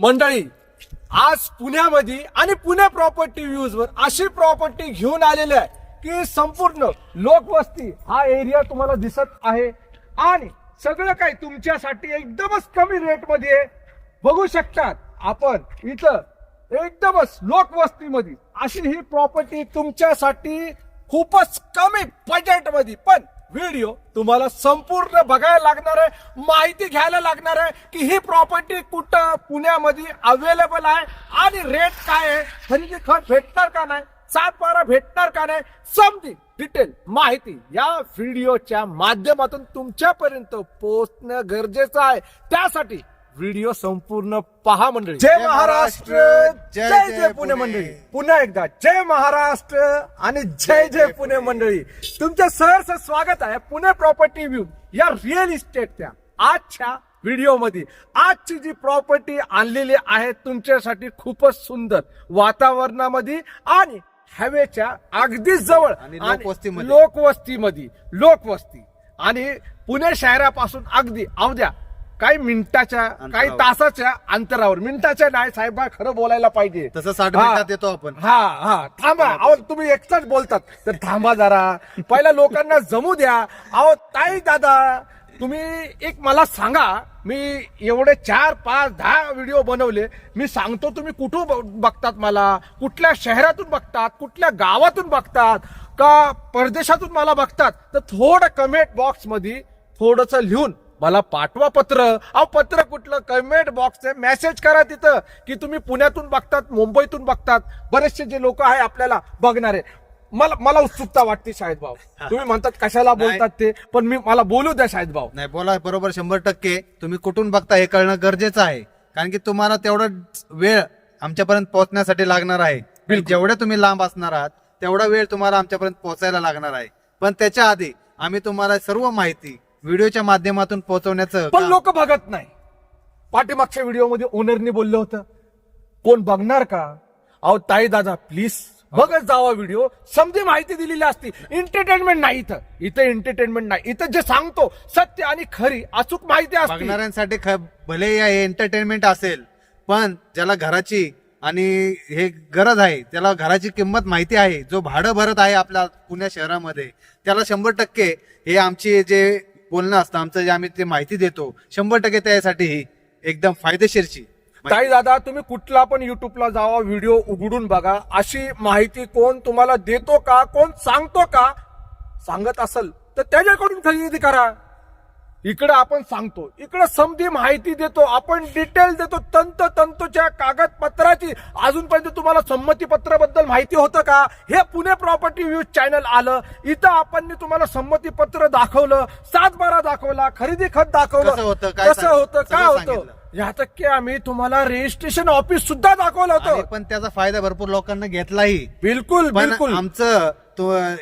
मंडळी आज पुण्यामध्ये आणि पुणे प्रॉपर्टी व्ह्यूज वर अशी प्रॉपर्टी घेऊन आलेली आहे की संपूर्ण लोकवस्ती हा एरिया तुम्हाला दिसत आहे आणि सगळं काही तुमच्यासाठी एकदमच कमी रेटमध्ये आहे. बघू शकतात आपण इथं एकदमच लोकवस्तीमध्ये अशी ही प्रॉपर्टी तुमच्यासाठी खूपच कमी बजेटमध्ये पण व्हिडिओ तुम्हाला संपूर्ण बघायला लागणार आहे माहिती घ्यायला लागणार आहे की ही प्रॉपर्टी कुठं पुण्यामध्ये अवेलेबल आहे आणि रेट काय आहे खरेदी खत भेटणार का नाही सात बारा भेटणार का नाही समजी डिटेल माहिती या व्हिडिओच्या माध्यमातून तुमच्यापर्यंत पोहोचणं गरजेचं आहे. त्यासाठी व्हिडिओ संपूर्ण पहा मंडळी. जय महाराष्ट्र. जय जय पुणे. मंडळी. पुन्हा एकदा जय महाराष्ट्र आणि जय जय पुणे मंडळी. तुमचं सहर्ष स्वागत आहे पुणे प्रॉपर्टी व्ह्यू या रिअल इस्टेटच्या आजच्या व्हिडिओमध्ये. आजची जी प्रॉपर्टी आणलेली आहे तुमच्यासाठी खूपच सुंदर वातावरणामध्ये आणि हवेच्या अगदी जवळ आणि लोकवस्तीमध्ये. लोकवस्तीमध्ये. लोकवस्ती. आणि पुणे शहरापासून अगदी अवद्या काही मिनिटाच्या काही. तासाच्या अंतरावर. मिनिटाच्या नाही साहेबा खरं बोलायला पाहिजे. तसं साठ. मिनिटात येतो आपण. हा हा. थांबा. अहो तुम्ही एकटाच बोलतात. तर थांबा जरा. पहिल्या लोकांना जमू द्या. अहो ताई दादा तुम्ही एक मला सांगा. मी एवढे चार पाच दहा व्हिडिओ बनवले. मी सांगतो तुम्ही कुठून बघतात मला? कुठल्या शहरातून बघतात? कुठल्या गावातून बघतात? का परदेशातून मला बघतात? तर थोडं कमेंट बॉक्समध्ये थोडस लिहून मला पाठवा पत्र. अहो पत्र कुठलं? कमेंट बॉक्स आहे. मेसेज करा तिथं. की तुम्ही पुण्यातून बघतात मुंबईतून बघतात. बरेचसे जे लोक आहे आपल्याला बघणारे. मला मला उत्सुकता वाटते शाहिद भाऊ. तुम्ही म्हणतात कशाला बोलतात ते? पण मी मला बोलू द्या शाहिद भाऊ. नाही बोला बरोबर शंभर टक्के. तुम्ही कुठून बघता हे कळणं गरजेचं आहे. कारण की तुम्हाला तेवढा वेळ आमच्यापर्यंत पोहोचण्यासाठी लागणार आहे. जेवढे तुम्ही लांब असणार आहात तेवढा वेळ तुम्हाला आमच्यापर्यंत पोहोचायला लागणार आहे. पण त्याच्या आधी आम्ही तुम्हाला सर्व माहिती व्हिडिओच्या माध्यमातून पोहोचवण्याचं पण लोक बघत नाही. पाठीमागच्या व्हिडिओमध्ये ओनरनी बोललं होतं. कोण बघणार का? अहो ताई दादा प्लीज बघत जावा व्हिडिओ. समजी माहिती दिलेली असती. एंटरटेनमेंट नाही इथं. इथं एंटरटेनमेंट नाही. इथं जे सांगतो सत्य आणि खरी अचूक माहिती असते. बघणाऱ्यांसाठी ख- भले हे एंटरटेनमेंट असेल पण ज्याला घराची आणि हे गरज आहे त्याला घराची किंमत माहिती आहे जो भाडं भरत आहे आपल्या पुण्या शहरामध्ये त्याला शंभर टक्के हे आमची जे बोलणं असतं. आमचं जे आम्ही ते माहिती देतो शंभर टक्के त्यासाठी ही एकदम फायदेशीरची. म्हणजे ताई दादा तुम्ही कुठला पण युट्यूबला जावा व्हिडिओ उघडून बघा. अशी माहिती कोण तुम्हाला देतो का कोण सांगतो का? सांगत असेल तर त्याच्याकडून खरेदी करा. इकडे आपण सांगतो इकडे समधी माहिती देतो आपण डिटेल देतो तंत तंतोच्या कागदपत्राची. अजूनपर्यंत तुम्हाला संमती पत्राबद्दल माहिती होतं का? हे पुणे प्रॉपर्टी व्ह्यूज चॅनल आलं इथं आपण तुम्हाला संमती पत्र दाखवलं सात बारा दाखवला खरेदी खत दाखवलं. कसं होतं, काय होतं? काय सगळं होतं? सांगितलं. या टक्के आम्ही तुम्हाला रजिस्ट्रेशन ऑफिस सुद्धा दाखवलं होतं. पण त्याचा फायदा भरपूर लोकांना घेतलाही. बिलकुल बिलकुल. आमचं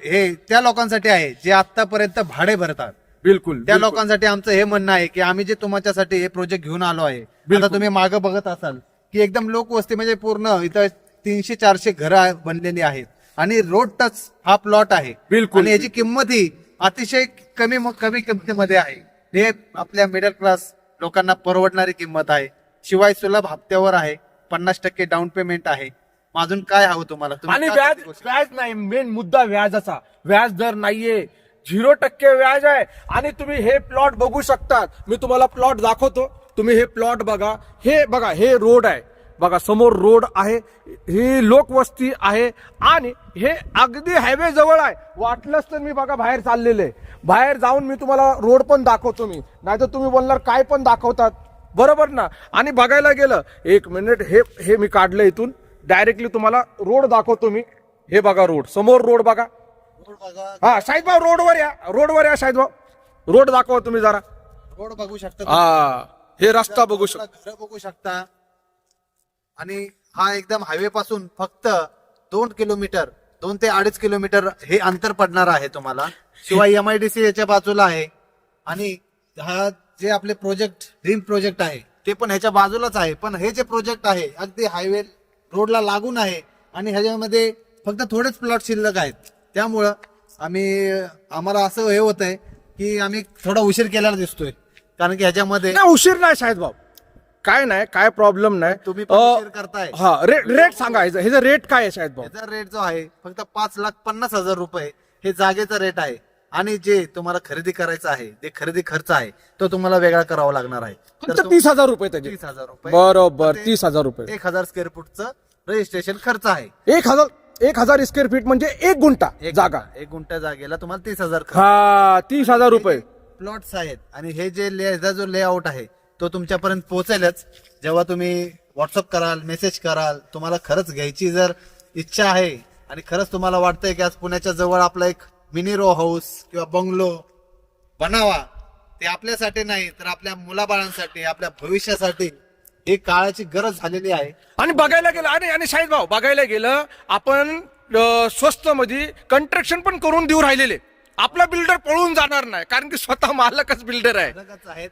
हे त्या लोकांसाठी आहे जे आतापर्यंत भाडे भरतात. बिलकुल त्या लोकांसाठी आमचं हे म्हणणं आहे की आम्ही जे तुमच्यासाठी हे प्रोजेक्ट घेऊन आलो आहे आता तुम्ही मागं बघत असाल की एकदम लोकवस्ती म्हणजे पूर्ण इथं तीनशे चारशे घरं बनलेली आहेत आणि रोड टच हा प्लॉट आहे. बिलकुल. आणि याची किंमत ही अतिशय कमी कमी किमतीमध्ये आहे. हे आपल्या मिडल क्लास लोकांना परवडणारी किंमत आहे. शिवाय सुलभ हप्त्यावर आहे. पन्नास टक्के डाऊन पेमेंट आहे. अजून काय हवं तुम्हाला? तुम्ही आणि काय व्याज व्याज नाही मेन मुद्दा व्याजाचा. व्याज दर नाहीये. झिरो टक्के व्याज आहे. आणि तुम्ही हे प्लॉट बघू शकतात. मी तुम्हाला प्लॉट दाखवतो. तुम्ही हे प्लॉट बघा. हे बघा हे रोड आहे. बघा समोर रोड आहे. ही लोकवस्ती आहे. आणि हे अगदी हायवे जवळ आहे. वाटलंच तर मी बघा बाहेर चाललेले बाहेर जाऊन मी तुम्हाला रोड पण दाखवतो मी. नाहीतर तुम्ही बोलणार काय पण दाखवतात? बरोबर ना? आणि बघायला गेलं एक मिनिट हे हे मी काढलं इथून. डायरेक्टली तुम्हाला रोड दाखवतो मी. हे बघा रोड. समोर रोड बघा रोड बघा. हा शाहिदभाऊ रोडवर या. रोडवर या शाहिदभाऊ रोड दाखवा तुम्ही जरा. रोड बघू शकता हा हे रस्ता बघू शकता घरं बघू शकता. आणि हा एकदम हायवे पासून फक्त दोन किलोमीटर दोन ते अडीच किलोमीटर हे अंतर पडणार आहे तुम्हाला. शिवाय एम आय डी सी याच्या बाजूला आहे. आणि हा जे आपले प्रोजेक्ट ड्रीम प्रोजेक्ट आहे ते पण ह्याच्या बाजूलाच आहे. पण हे जे प्रोजेक्ट आहे अगदी हायवे रोडला लागून आहे. आणि ह्याच्यामध्ये फक्त थोडेच प्लॉट शिल्लक आहेत. त्यामुळं आम्ही आम्हाला असं हे होत आहे की आम्ही थोडा उशीर केलेला दिसतोय. कारण की ह्याच्यामध्ये नाही उशीर नाही शाहिदभाऊ काय नाही काय प्रॉब्लेम नाही. तुम्ही पण अ, शेअर करताय. हा रेट रेट सांगा ह्याचं ह्याचं रेट काय आहे शायद भाऊ? याचा रेट जो आहे फक्त पाच लाख पन्नास हजार रुपये हे जागेचा रेट आहे. आणि जे तुम्हाला खरेदी करायचं आहे जे खरेदी खर्च आहे तो तुम्हाला वेगळा करावा लागणार आहे. फक्त तीस हजार रुपये त्याचे. तीस हजार रुपये. बरोबर ते तीस हजार रुपये. एक हजार स्क्वेअर फूटचं रजिस्ट्रेशन खर्च आहे. एक हजार एक हजार स्क्वेअर फीट म्हणजे एक गुंठा एक जागा. एक गुंठा जागेला तुम्हाला तीस हजार खर्च. हा तीस हजार रुपये. प्लॉट्स आहेत आणि हे जे ले- याचा जो लेआउट आहे तो तुमच्यापर्यंत पोहोचेलच. जेव्हा तुम्ही व्हॉट्सअप कराल मेसेज कराल तुम्हाला खरंच घ्यायची जर इच्छा आहे आणि खरंच तुम्हाला वाटतंय की आज पुण्याच्या जवळ आपला एक मिनी रो हाऊस किंवा बंगलो बनावा ते आपल्यासाठी नाही तर आपल्या मुलाबाळांसाठी आपल्या भविष्यासाठी ही काळाची गरज झालेली आहे. आणि बघायला गेलं आणि आणि शाहीद भाऊ बघायला गेलं आपण स्वस्त मध्ये कंस्ट्रक्शन पण करून देऊ राहिलेले. आपला बिल्डर पळून जाणार नाही कारण की स्वतः मालकच बिल्डर आहे.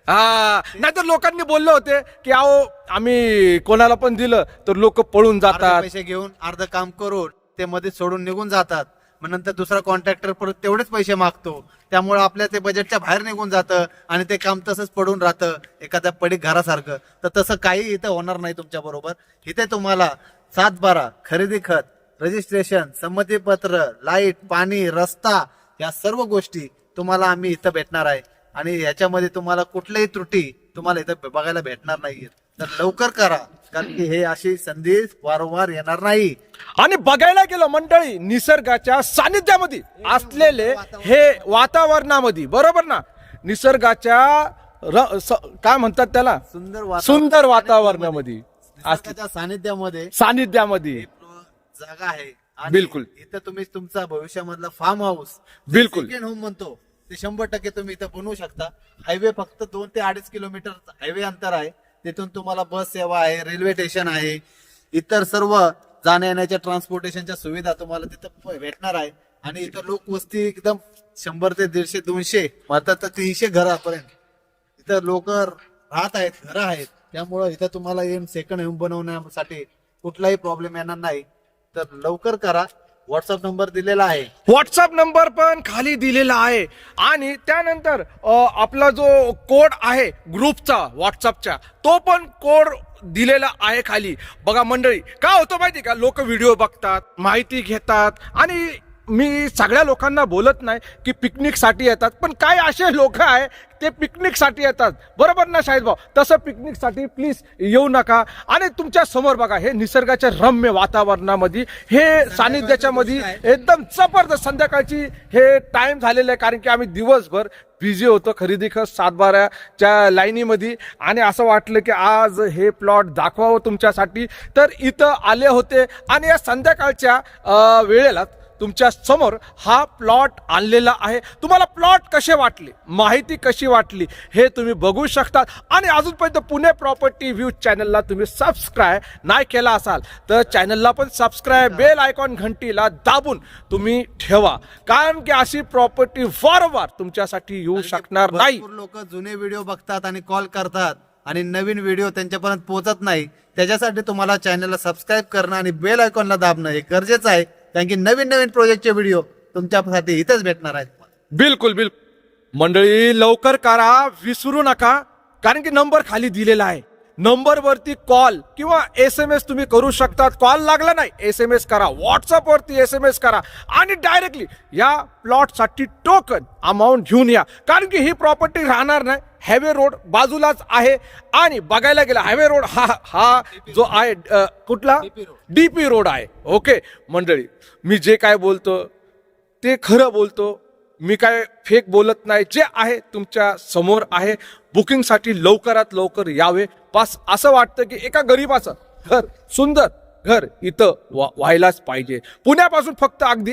हा. नाहीतर लोकांनी बोलले होते की अहो आम्ही कोणाला पण दिलं तर लोक पळून जातात. पैसे घेऊन अर्ध काम करून ते मध्ये सोडून निघून जातात. मग नंतर दुसरा कॉन्ट्रॅक्टर परत तेवढेच पैसे मागतो. त्यामुळे आपल्या ते बजेटच्या बाहेर निघून जातं आणि ते काम तसंच पडून राहतं एखाद्या पडीक घरासारखं. तर तसं काही इथं होणार नाही तुमच्या बरोबर. इथे तुम्हाला सात बारा खरेदी खत रजिस्ट्रेशन संमतीपत्र लाइट पाणी रस्ता या सर्व गोष्टी तुम्हाला आम्ही इथं भेटणार आहे. आणि याच्यामध्ये तुम्हाला कुठल्याही त्रुटी तुम्हाला इथं बघायला भेटणार नाहीये. तर लवकर करा. कारण की हे अशी संधी वारंवार येणार नाही. आणि बघायला गेलं मंडळी निसर्गाच्या सानिध्यामध्ये असलेले हे वातावरणामध्ये बरोबर ना? निसर्गाच्या र- स- काय म्हणतात त्याला? सुंदर वातावरण- सुंदर वातावरणामध्ये निसर्गाच्या सानिध्यामध्ये सानिध्यामध्ये. जागा आहे. आणि बिलकुल. इथं तुम्ही तुमचा भविष्यामधला फार्म हाऊस बिलकुल. होम म्हणतो ते शंभर टक्के तुम्ही इथं बनवू शकता. हायवे फक्त दोन ते अडीच किलोमीटर हायवे अंतर आहे. तिथून तुम्हाला बस सेवा आहे रेल्वे स्टेशन आहे इतर सर्व जाण्या येण्याच्या ट्रान्सपोर्टेशनच्या सुविधा तुम्हाला तिथं प- भेटणार आहे. आणि इथं लोकवस्ती एकदम शंभर ते दीडशे दोनशे भारतात तर तीनशे घरापर्यंत. इथं लोक राहत आहेत घरं आहेत. त्यामुळं इथं तुम्हाला एम सेकंड होम बनवण्यासाठी कुठलाही प्रॉब्लेम येणार नाही. तर लवकर करा. व्हॉट्सअप नंबर दिलेला आहे. व्हॉट्सअप नंबर पण खाली दिलेला आहे. आणि त्यानंतर अ, आपला जो कोड आहे ग्रुपचा व्हॉट्सअपचा तो पण कोड दिलेला आहे खाली. बघा मंडळी काय होतं माहिती का? लोक व्हिडिओ बघतात माहिती घेतात आणि मी सगळ्या लोकांना बोलत नाही की पिकनिकसाठी येतात पण काय असे लोक आहे ते पिकनिकसाठी येतात. बरोबर ना शाहिद भाऊ? तसं पिकनिकसाठी प्लीज येऊ नका. आणि तुमच्यासमोर बघा हे निसर्गाच्या रम्य वातावरणामध्ये हे सानिध्याच्या मध्ये एकदम जबरदस्त संध्याकाळची हे टाइम झालेलं आहे कारण की आम्ही दिवसभर बिझी होतो खरेदी खत सातबाऱ्याच्या लाईनीमध्ये. आणि असं वाटलं की आज हे प्लॉट दाखवावं तुमच्यासाठी. तर इथं आले होते. आणि या संध्याकाळच्या वेळेला तुमच्यासमोर हा प्लॉट आणलेला आहे. तुम्हाला प्लॉट कसे वाटले? माहिती कशी वाटली? हे तुम्ही बघू शकता आणि अजूनपर्यंत पुणे प्रॉपर्टी व्ह्यू चॅनलला तुम्ही सबस्क्राईब नाही केला असाल तर चॅनलला पण सबस्क्राईब बेल आयकॉन घंटीला दाबून तुम्ही ठेवा. कारण की अशी प्रॉपर्टी वारंवार तुमच्यासाठी येऊ शकणार नाही. लोक जुने व्हिडिओ बघतात आणि कॉल करतात आणि नवीन व्हिडिओ त्यांच्यापर्यंत पोहोचत नाही. त्याच्यासाठी तुम्हाला चॅनलला सबस्क्राईब करणं आणि बेल आयकॉनला दाबणं हे गरजेचं आहे. कारण की नवीन नवीन प्रोजेक्टचे व्हिडिओ तुमच्यासाठी इथेच भेटणार आहेत. बिलकुल बिलकुल. मंडळी लवकर करा विसरू नका कारण की नंबर खाली दिलेला आहे. नंबर वरती कॉल किंवा एस एम एस तुम्ही करू शकतात. कॉल लागला नाही एस एम एस करा. व्हॉट्सअप वरती एस एम एस करा. आणि डायरेक्टली या प्लॉटसाठी टोकन अमाऊंट घेऊन या. कारण की ही प्रॉपर्टी राहणार नाही. हायवे रोड बाजूलाच आहे. आणि बघायला गेला हायवे रोड हा हा जो आहे कुठला? रोड. डीपी रोड आहे. ओके. मंडळी मी जे काय बोलतो ते खरं बोलतो. मी काय फेक बोलत नाही. जे आहे तुमच्यासमोर आहे. बुकिंगसाठी लवकरात लवकर यावे. पास असं वाटतं की एका गरीबाचं घर सुंदर घर इथं व्हा- व्हायलाच पाहिजे. पुण्यापासून फक्त अगदी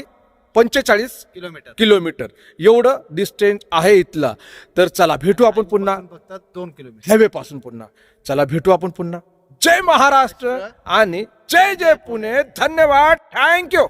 पंचेचाळीस किलोमीटर. किलोमीटर. एवढं डिस्टन्स आहे इथला. तर चला भेटू आपण पुन्हा. फक्त दोन किलोमीटर. हायवे पासून पुन्हा. चला भेटू आपण पुन्हा. जय महाराष्ट्र आणि जय जय पुणे. धन्यवाद. थँक्यू